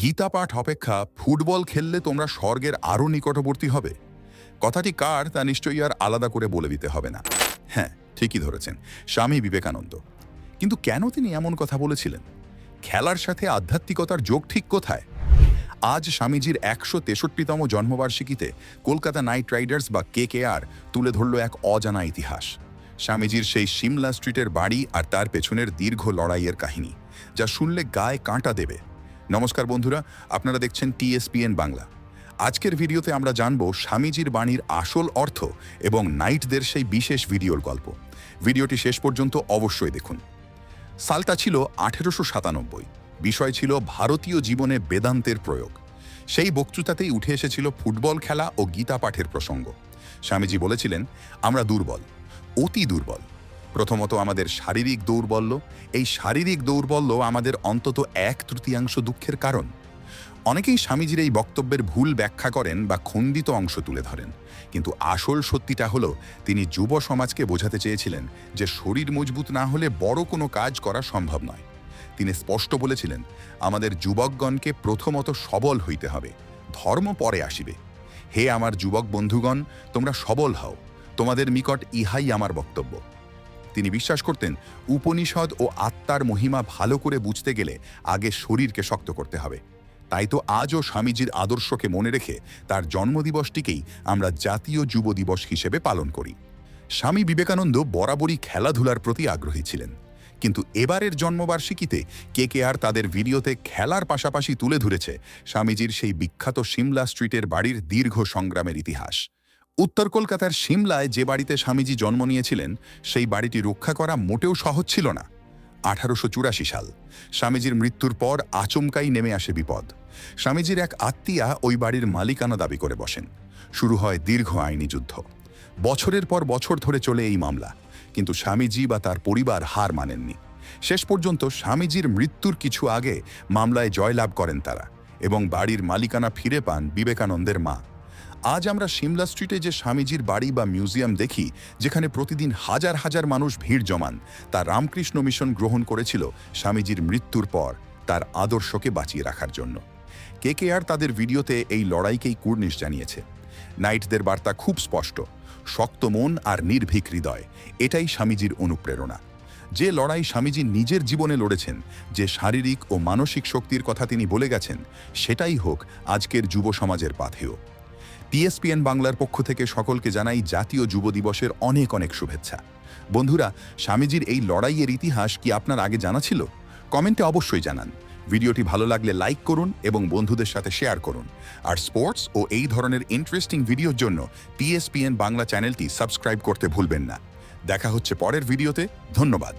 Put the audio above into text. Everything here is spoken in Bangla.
গীতা পাঠ অপেক্ষা ফুটবল খেললে তোমরা স্বর্গের আরও নিকটবর্তী হবে। কথাটি কার তা নিশ্চয়ই আর আলাদা করে বলে দিতে হবে না। হ্যাঁ ঠিকই ধরেছেন, স্বামী বিবেকানন্দ। কিন্তু কেন তিনি এমন কথা বলেছিলেন? খেলার সাথে আধ্যাত্মিকতার যোগ ঠিক কোথায়? আজ স্বামীজির একশো তেষট্টিতম জন্মবার্ষিকীতে কলকাতা নাইট রাইডার্স বা কে কে আর তুলে ধরল এক অজানা ইতিহাস। স্বামীজির সেই সিমলা স্ট্রিটের বাড়ি আর তার পেছনের দীর্ঘ লড়াইয়ের কাহিনী, যা শুনলে গায়ে কাঁটা দেবে। নমস্কার বন্ধুরা, আপনারা দেখছেন টিএসপিএন বাংলা। আজকের ভিডিওতে আমরা জানব স্বামীজির বাণীর আসল অর্থ এবং নাইটদের সেই বিশেষ ভিডিওর গল্প। ভিডিওটি শেষ পর্যন্ত অবশ্যই দেখুন। সালটা ছিল আঠেরোশো সাতানব্বই। বিষয় ছিল ভারতীয় জীবনে বেদান্তের প্রয়োগ। সেই বক্তৃতাতেই উঠে এসেছিল ফুটবল খেলা ও গীতা পাঠের প্রসঙ্গ। স্বামীজি বলেছিলেন, আমরা দুর্বল, অতি দুর্বল। প্রথমত আমাদের শারীরিক দৌর্বল্য। এই শারীরিক দৌর্বল্য আমাদের অন্তত এক তৃতীয়াংশ দুঃখের কারণ। অনেকেই স্বামীজির এই বক্তব্যের ভুল ব্যাখ্যা করেন বা খণ্ডিত অংশ তুলে ধরেন। কিন্তু আসল সত্যিটা হলো, তিনি যুব সমাজকে বোঝাতে চেয়েছিলেন যে শরীর মজবুত না হলে বড় কোনো কাজ করা সম্ভব নয়। তিনি স্পষ্ট বলেছিলেন, আমাদের যুবকগণকে প্রথমত সবল হইতে হবে, ধর্ম পরে আসিবে। হে আমার যুবক বন্ধুগণ, তোমরা সবল হও, তোমাদের নিকট ইহাই আমার বক্তব্য। তিনি বিশ্বাস করতেন উপনিষদ ও আত্মার মহিমা ভালো করে বুঝতে গেলে আগে শরীরকে শক্ত করতে হবে। তাই তো আজও স্বামীজির আদর্শকে মনে রেখে তার জন্মদিবসটিকেই আমরা জাতীয় যুব দিবস হিসেবে পালন করি। স্বামী বিবেকানন্দ বরাবরই খেলাধুলার প্রতি আগ্রহী ছিলেন। কিন্তু এবারের জন্মবার্ষিকীতে কে কে আর তাদের ভিডিওতে খেলার পাশাপাশি তুলে ধরেছে স্বামীজির সেই বিখ্যাত সিমলা স্ট্রিটের বাড়ির দীর্ঘ সংগ্রামের ইতিহাস। উত্তর কলকাতার সিমলায় যে বাড়িতে স্বামীজি জন্ম নিয়েছিলেন, সেই বাড়িটি রক্ষা করা মোটেও সহজ ছিল না। আঠারোশো চুরাশি সাল, স্বামীজির মৃত্যুর পর আচমকাই নেমে আসে বিপদ। স্বামীজির এক আত্মীয়া ওই বাড়ির মালিকানা দাবি করে বসেন। শুরু হয় দীর্ঘ আইনি যুদ্ধ। বছরের পর বছর ধরে চলে এই মামলা, কিন্তু স্বামীজি বা তার পরিবার হার মানেননি। শেষ পর্যন্ত স্বামীজির মৃত্যুর কিছু আগে মামলায় জয়লাভ করেন তারা এবং বাড়ির মালিকানা ফিরে পান বিবেকানন্দের মা। আজ আমরা সিমলা স্ট্রিটে যে স্বামীজির বাড়ি বা মিউজিয়াম দেখি, যেখানে প্রতিদিন হাজার হাজার মানুষ ভিড় জমান, তা রামকৃষ্ণ মিশন গ্রহণ করেছিল স্বামীজির মৃত্যুর পর, তার আদর্শকে বাঁচিয়ে রাখার জন্য। কে কে আর তাদের ভিডিওতে এই লড়াইকেই কুর্নিশ জানিয়েছে। নাইটদের বার্তা খুব স্পষ্ট, শক্ত মন আর নির্ভীক হৃদয়, এটাই স্বামীজির অনুপ্রেরণা। যে লড়াই স্বামীজি নিজের জীবনে লড়েছেন, যে শারীরিক ও মানসিক শক্তির কথা তিনি বলে গেছেন, সেটাই হোক আজকের যুব সমাজের পাথেয় পিএসপিএন বাংলার পক্ষ থেকে সকলকে জানাই জাতীয় যুব দিবসের অনেক অনেক শুভেচ্ছা। বন্ধুরা, স্বামীজির এই লড়াইয়ের ইতিহাস কি আপনার আগে জানা ছিল? কমেন্টে অবশ্যই জানান। ভিডিওটি ভালো লাগলে লাইক করুন এবং বন্ধুদের সাথে শেয়ার করুন। আর স্পোর্টস ও এই ধরনের ইন্টারেস্টিং ভিডিওর জন্য পিএসপিএন বাংলা চ্যানেলটি সাবস্ক্রাইব করতে ভুলবেন না। দেখা হচ্ছে পরের ভিডিওতে। ধন্যবাদ।